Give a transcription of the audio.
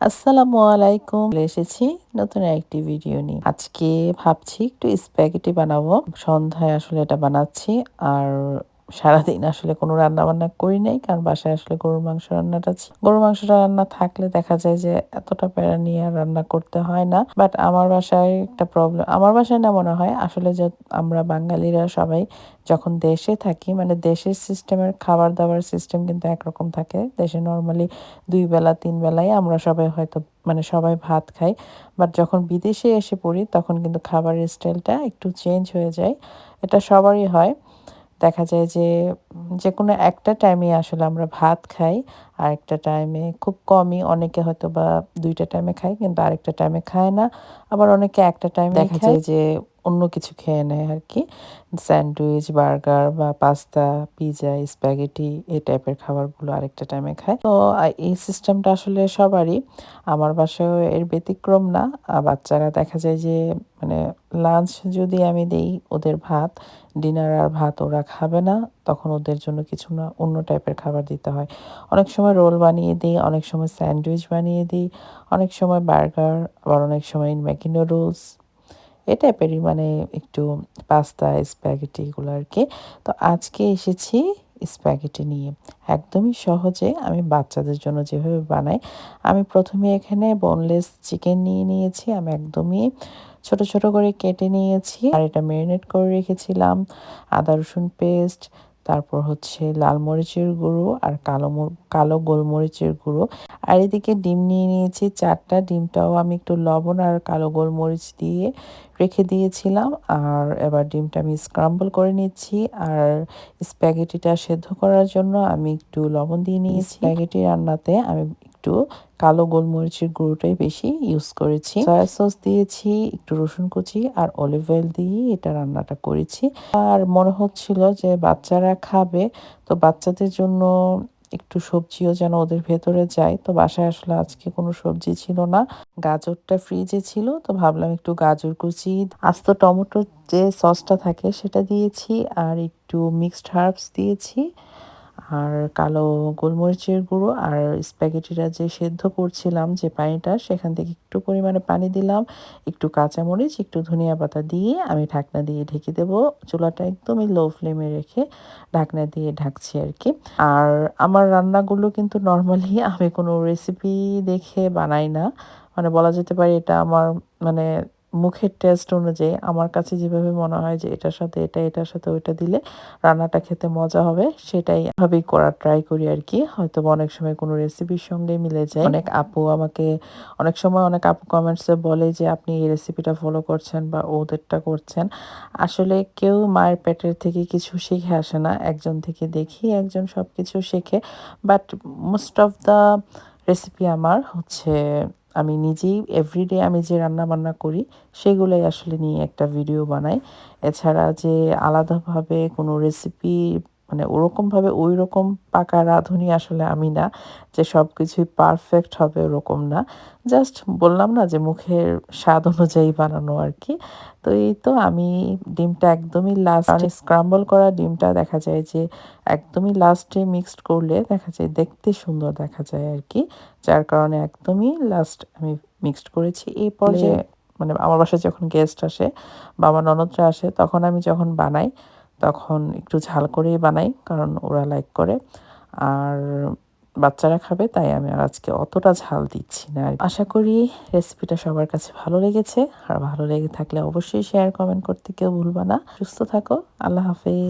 আসসালামু আলাইকুম। এসেছি নতুন একটি ভিডিও নিয়ে। আজকে ভাবছি একটু স্প্যাগেটি বানাবো। সন্ধ্যায় আসলে এটা বানাচ্ছি। আর সারাদিন আসলে কোনো রান্না বান্না করি নাই, কারণ বাসায় আসলে গরুর মাংস রান্নাটা গরুর মাংসটা রান্না থাকলে দেখা যায় যে এতটা প্যারা নিয়ে রান্না করতে হয় না। বাট আমার বাসায় একটা প্রবলেম আমার বাসায় না মনে হয়, আসলে যে আমরা বাঙালিরা সবাই যখন দেশে থাকি মানে দেশের সিস্টেমের খাবার দাবার সিস্টেম কিন্তু একরকম থাকে। দেশে নর্মালি দুই বেলা, তিন বেলায় আমরা সবাই হয়তো মানে সবাই ভাত খাই। বাট যখন বিদেশে এসে পড়ি, তখন কিন্তু খাবারের স্টাইলটা একটু চেঞ্জ হয়ে যায়। এটা সবারই হয়। দেখা যায় যে যে কোনো একটা টাইমে আসলে আমরা ভাত খাই। আর একটা টাইমে খুব কমই অনেকে হয়তো বা দুইটা টাইমে খায় কিন্তু আরেকটা টাইমে খায় না। আবার অনেকে একটা টাইমে দেখা যায় যে অন্য কিছু খেয়ে নেয় আর কি স্যান্ডউইচ বার্গার বা পাস্তা পিজা স্প্যাগেটি এই টাইপের খাবারগুলো আরেকটা টাইমে খায়। তো এই সিস্টেমটা আসলে সবারই। আমার বাসায়ও এর ব্যতিক্রম না। বাচ্চারা দেখা যায় যে মানে লাঞ্চ যদি আমি দেই ওদের ভাত ডিনার আর ভাত ওরা খাবে না তখন ওদের জন্য কিছু না অন্য টাইপের খাবার দিতে হয়। অনেক সময় রোল বানিয়ে দিই, অনেক সময় স্যান্ডউইচ বানিয়ে দিই, অনেক সময় বার্গার, আবার অনেক সময় ম্যাগি নুডলস এ টাইপেরই মানে একটু পাস্তা, স্প্যাগেটি এগুলো আর কি। তো আজকে এসেছি স্প্যাগেটি নিয়ে। একদমই সহজে আমি বাচ্চাদের জন্য যেভাবে বানাই, আমি প্রথমে এখানে বোনলেস চিকেন নিয়ে নিয়েছি, আমি একদমই ছোট ছোট করে কেটে নিয়েছি, আর এটা ম্যারিনেট করে রেখেছিলাম, আদা রসুন পেস্ট তারপর হচ্ছে লাল মরিচের গুঁড়ো আর কালো কালো গোলমরিচের গুঁড়ো। আর এদিকে ডিম নিয়ে নিয়েছি চারটা ডিমটাও আমি একটু লবণ আর কালো গোলমরিচ দিয়ে রেখে দিয়েছিলাম। আর এবার ডিমটা আমি স্ক্রাম্বল করে নিচ্ছি। আর স্প্যাগেটিটা সেদ্ধ করার জন্য আমি একটু লবণ দিয়ে নিয়েছি। স্প্যাগেটি রান্নাতে আমি একটু কালো গোলমরিচের গুঁড়োটাই বেশি ইউজ করেছি। সয়া সস দিয়েছি, একটু রসুন কুচি আর অলিভ অয়েল দিয়ে এটা রান্নাটা করেছি। আর মনে হচ্ছিল যে বাচ্চারা খাবে, তো বাচ্চাদের জন্য একটু সবজিও যেন ওদের ভেতরে যায়। তো বাসায় আসলে আজকে কোনো সবজি ছিল না। গাজরটা ফ্রিজে ছিল, তো ভাবলাম একটু গাজর কুচি, আস্ত টমেটোর যে সসটা থাকে সেটা দিয়েছি আর একটু মিক্সড হার্বস দিয়েছি। আর কালো গোলমরিচের গুঁড়ো আর স্প্যাগেটিটা যে সেদ্ধ করছিলাম যে পানিটা, সেখান থেকে একটু পরিমাণে পানি দিলাম, একটু কাঁচামরিচ, একটু ধনিয়া পাতা দিয়ে আমি ঢাকনা দিয়ে ঢেকে দেবো। চুলাটা একদমই লো ফ্লেমে রেখে ঢাকনা দিয়ে ঢাকছি আর কি। আর আমার রান্নাগুলো কিন্তু নর্মালি আমি কোনো রেসিপি দেখে বানাই না। মানে বলা যেতে পারে এটা আমার মানে মুখের টেস্ট অনুযায়ী আমার কাছে যেভাবে মনে হয় যে এটার সাথে এটা, এটার সাথে ওইটা দিলে রান্নাটা খেতে মজা হবে, সেটাই ভাবেই করার ট্রাই করি আর কি হয়তো অনেক সময় কোনো রেসিপির সঙ্গে মিলে যায়। অনেক আপু আমাকে, অনেক সময় অনেক আপু কমেন্টসে বলে যে আপনি এই রেসিপিটা ফলো করছেন বা ওদেরটা করছেন। আসলে কেউ মায়ের পেটের থেকে কিছু শিখে আসে না। একজন থেকে দেখি, একজন সব কিছু শেখে। But most of the recipe আমার হচ্ছে আমি নিজেই এভরিডে আমি যে রান্না বান্না করি, সেগুলোই আসলে নিয়ে একটা ভিডিও বানাই। এছাড়া যে আলাদাভাবে কোনো রেসিপি মানে ওরকমভাবে ওই রকম পাকা রাঁধুনি আসলে আমি না যে সব কিছুই পারফেক্ট হবে ওরকম না। জাস্ট বললাম না যে মুখের স্বাদ অনুযায়ী বানানো আর কি। তো এই তো আমি ডিমটা একদমই লাস্ট স্ক্রাম্বল করা ডিমটা দেখা যায় যে একদমই লাস্টে মিক্সড করলে দেখা যায় দেখতে সুন্দর দেখা যায় আর কি। যার কারণে একদমই লাস্ট আমি মিক্সড করেছি। এই পর্যায়ে মানে আমার বাসায় যখন গেস্ট আসে বা আমার ননদরা আসে তখন আমি যখন বানাই তখন একটু ঝাল করেই বানাই, কারণ ওরা লাইক করে। আর বাচ্চারা খাবে, তাই আমি আর আজকে অতটা ঝাল দিচ্ছি না। আশা করি রেসিপিটা সবার কাছে ভালো লেগেছে। আর ভালো লেগে থাকলে অবশ্যই শেয়ার কমেন্ট করতে কেউ ভুলবা না। সুস্থ থাকো, আল্লাহ হাফেজ।